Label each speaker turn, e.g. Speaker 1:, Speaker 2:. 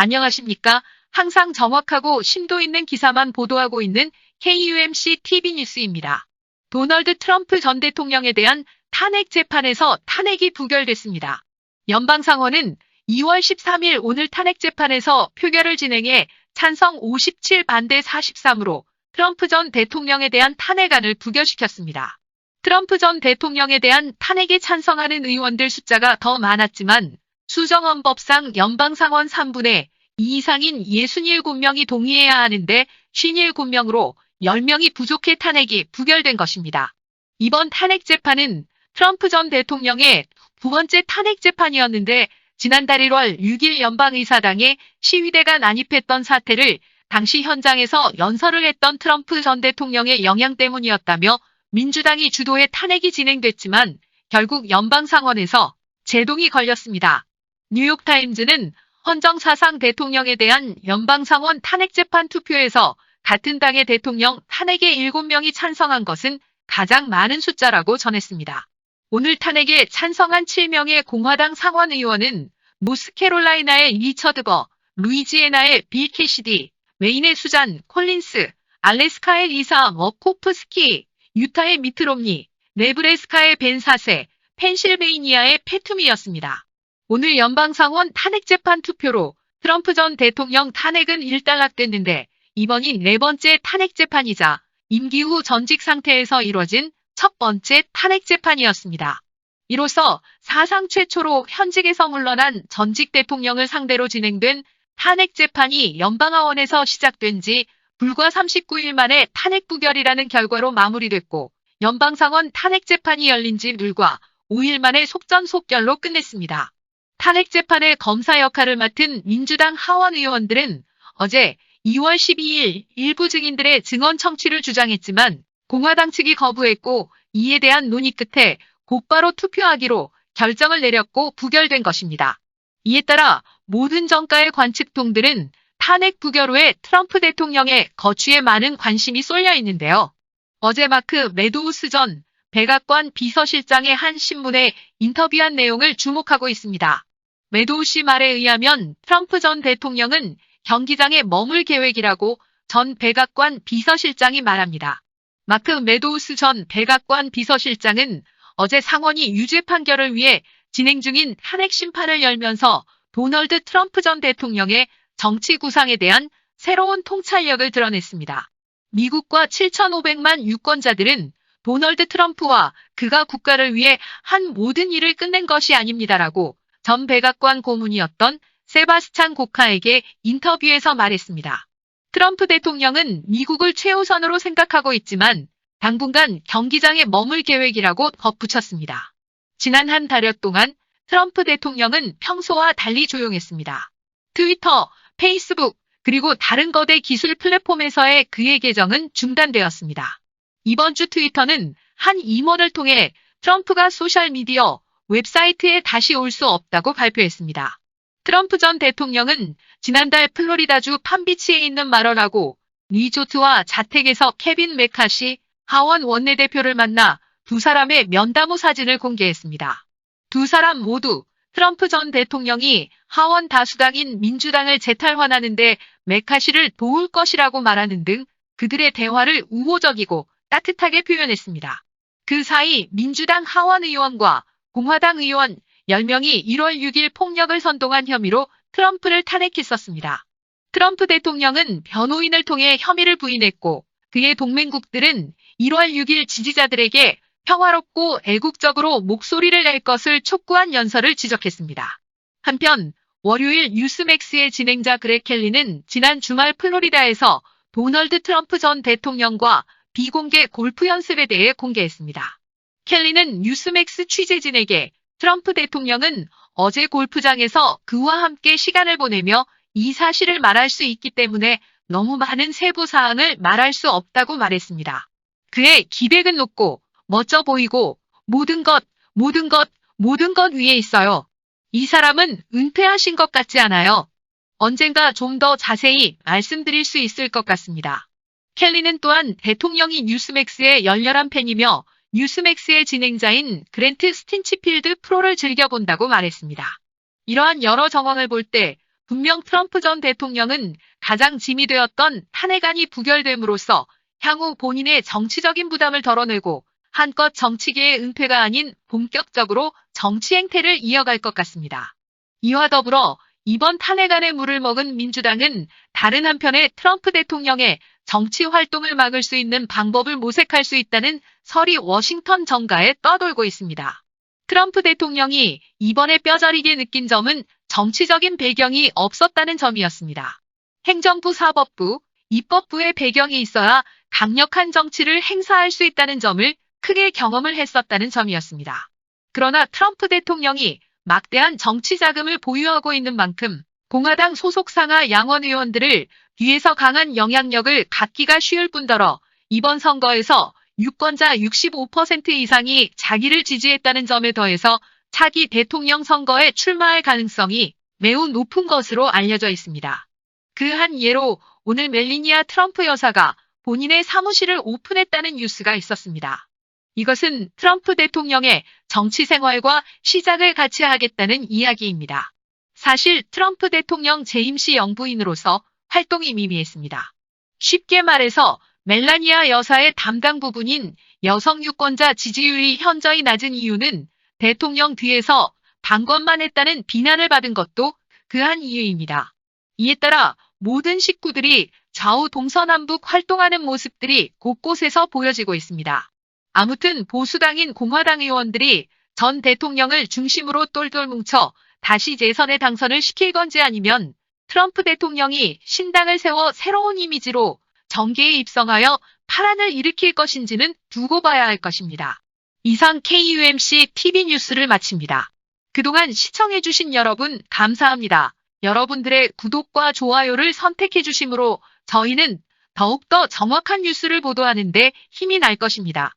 Speaker 1: 안녕하십니까. 항상 정확하고 심도 있는 기사만 보도하고 있는 KUMC TV 뉴스입니다. 도널드 트럼프 전 대통령에 대한 탄핵 재판에서 탄핵이 부결됐습니다. 연방상원은 2월 13일 오늘 탄핵 재판에서 표결을 진행해 찬성 57 반대 43으로 트럼프 전 대통령에 대한 탄핵안을 부결시켰습니다. 트럼프 전 대통령에 대한 탄핵에 찬성하는 의원들 숫자가 더 많았지만 수정헌법상 연방상원 3분의 2 이상인 67명이 동의해야 하는데 57명으로 10명이 부족해 탄핵이 부결된 것입니다. 이번 탄핵 재판은 트럼프 전 대통령의 두 번째 탄핵 재판이었는데 지난달 1월 6일 연방의사당에 시위대가 난입했던 사태를 당시 현장에서 연설을 했던 트럼프 전 대통령의 영향 때문이었다며 민주당이 주도해 탄핵이 진행됐지만 결국 연방상원에서 제동이 걸렸습니다. 뉴욕타임즈는 헌정 사상 대통령에 대한 연방상원 탄핵재판 투표에서 같은 당의 대통령 탄핵에 7명이 찬성한 것은 가장 많은 숫자라고 전했습니다. 오늘 탄핵에 찬성한 7명의 공화당 상원 의원은 노스캐롤라이나의 리처드 버, 루이지애나의 빌 캐시디, 메인의 수잔 콜린스, 알래스카의 리사 머코프스키, 유타의 미트롬니, 네브래스카의 벤 사세, 펜실베이니아의 페툼이었습니다. 오늘 연방상원 탄핵재판 투표로 트럼프 전 대통령 탄핵은 일단락됐는데 이번이 네 번째 탄핵재판이자 임기 후 전직 상태에서 이뤄진 첫 번째 탄핵재판이었습니다. 이로써 사상 최초로 현직에서 물러난 전직 대통령을 상대로 진행된 탄핵재판이 연방하원에서 시작된 지 불과 39일 만에 탄핵 부결이라는 결과로 마무리됐고 연방상원 탄핵재판이 열린 지 불과 5일 만에 속전속결로 끝냈습니다. 탄핵 재판의 검사 역할을 맡은 민주당 하원 의원들은 어제 2월 12일 일부 증인들의 증언 청취를 주장했지만 공화당 측이 거부했고 이에 대한 논의 끝에 곧바로 투표하기로 결정을 내렸고 부결된 것입니다. 이에 따라 모든 정가의 관측통들은 탄핵 부결 후에 트럼프 대통령의 거취에 많은 관심이 쏠려 있는데요. 어제 마크 메도우스 전 백악관 비서실장의 한 신문에 인터뷰한 내용을 주목하고 있습니다. 메도우 씨 말에 의하면 트럼프 전 대통령은 경기장에 머물 계획이라고 전 백악관 비서실장이 말합니다. 마크 메도우스 전 백악관 비서실장은 어제 상원이 유죄 판결을 위해 진행 중인 탄핵 심판을 열면서 도널드 트럼프 전 대통령의 정치 구상에 대한 새로운 통찰력을 드러냈습니다. 미국과 7,500만 유권자들은 도널드 트럼프와 그가 국가를 위해 한 모든 일을 끝낸 것이 아닙니다라고 전 백악관 고문이었던 세바스찬 고카에게 인터뷰에서 말했습니다. 트럼프 대통령은 미국을 최우선으로 생각하고 있지만 당분간 경기장에 머물 계획이라고 덧붙였습니다. 지난 한 달여 동안 트럼프 대통령은 평소와 달리 조용했습니다. 트위터, 페이스북, 그리고 다른 거대 기술 플랫폼에서의 그의 계정은 중단되었습니다. 이번 주 트위터는 한 임원을 통해 트럼프가 소셜미디어 웹사이트에 다시 올 수 없다고 발표했습니다. 트럼프 전 대통령은 지난달 플로리다주 판비치에 있는 마러라고 리조트와 자택에서 케빈 메카시 하원 원내대표를 만나 두 사람의 면담 후 사진을 공개했습니다. 두 사람 모두 트럼프 전 대통령이 하원 다수당인 민주당을 재탈환하는데 메카시를 도울 것이라고 말하는 등 그들의 대화를 우호적이고 따뜻하게 표현했습니다. 그 사이 민주당 하원 의원과 공화당 의원 10명이 1월 6일 폭력을 선동한 혐의로 트럼프를 탄핵했었습니다. 트럼프 대통령은 변호인을 통해 혐의를 부인했고 그의 동맹국들은 1월 6일 지지자들에게 평화롭고 애국적으로 목소리를 낼 것을 촉구한 연설을 지적했습니다. 한편 월요일 뉴스맥스의 진행자 그렉 켈리는 지난 주말 플로리다에서 도널드 트럼프 전 대통령과 비공개 골프 연습에 대해 공개했습니다. 켈리는 뉴스맥스 취재진에게 트럼프 대통령은 어제 골프장에서 그와 함께 시간을 보내며 이 사실을 말할 수 있기 때문에 너무 많은 세부 사항을 말할 수 없다고 말했습니다. 그의 기백은 높고 멋져 보이고 모든 것, 모든 것, 모든 것 위에 있어요. 이 사람은 은퇴하신 것 같지 않아요. 언젠가 좀 더 자세히 말씀드릴 수 있을 것 같습니다. 켈리는 또한 대통령이 뉴스맥스의 열렬한 팬이며 뉴스맥스의 진행자인 그랜트 스틴치필드 프로를 즐겨본다고 말했습니다. 이러한 여러 정황을 볼 때 분명 트럼프 전 대통령은 가장 짐이 되었던 탄핵안이 부결됨으로써 향후 본인의 정치적인 부담을 덜어내고 한껏 정치계의 은퇴가 아닌 본격적으로 정치 행태를 이어갈 것 같습니다. 이와 더불어 이번 탄핵안에 물을 먹은 민주당은 다른 한편에 트럼프 대통령의 정치 활동을 막을 수 있는 방법을 모색할 수 있다는 설이 워싱턴 정가에 떠돌고 있습니다. 트럼프 대통령이 이번에 뼈저리게 느낀 점은 정치적인 배경이 없었다는 점이었습니다. 행정부, 사법부, 입법부의 배경이 있어야 강력한 정치를 행사할 수 있다는 점을 크게 경험을 했었다는 점이었습니다. 그러나 트럼프 대통령이 막대한 정치 자금을 보유하고 있는 만큼 공화당 소속 상하 양원 의원들을 뒤에서 강한 영향력을 갖기가 쉬울 뿐더러 이번 선거에서 유권자 65% 이상이 자기를 지지했다는 점에 더해서 차기 대통령 선거에 출마할 가능성이 매우 높은 것으로 알려져 있습니다. 그 한 예로 오늘 멜리니아 트럼프 여사가 본인의 사무실을 오픈했다는 뉴스가 있었습니다. 이것은 트럼프 대통령의 정치 생활과 시작을 같이 하겠다는 이야기입니다. 사실 트럼프 대통령 재임시 영부인으로서 활동이 미미했습니다. 쉽게 말해서 멜라니아 여사의 담당 부분인 여성 유권자 지지율이 현저히 낮은 이유는 대통령 뒤에서 방관만 했다는 비난을 받은 것도 그한 이유입니다. 이에 따라 모든 식구들이 좌우 동서남북 활동하는 모습들이 곳곳에서 보여지고 있습니다. 아무튼 보수당인 공화당 의원들이 전 대통령을 중심으로 똘똘 뭉쳐 다시 재선에 당선을 시킬 건지 아니면 트럼프 대통령이 신당을 세워 새로운 이미지로 정계에 입성하여 파란을 일으킬 것인지는 두고 봐야 할 것입니다. 이상 KUMC TV 뉴스를 마칩니다. 그동안 시청해주신 여러분 감사합니다. 여러분들의 구독과 좋아요를 선택해주심으로 저희는 더욱더 정확한 뉴스를 보도하는데 힘이 날 것입니다.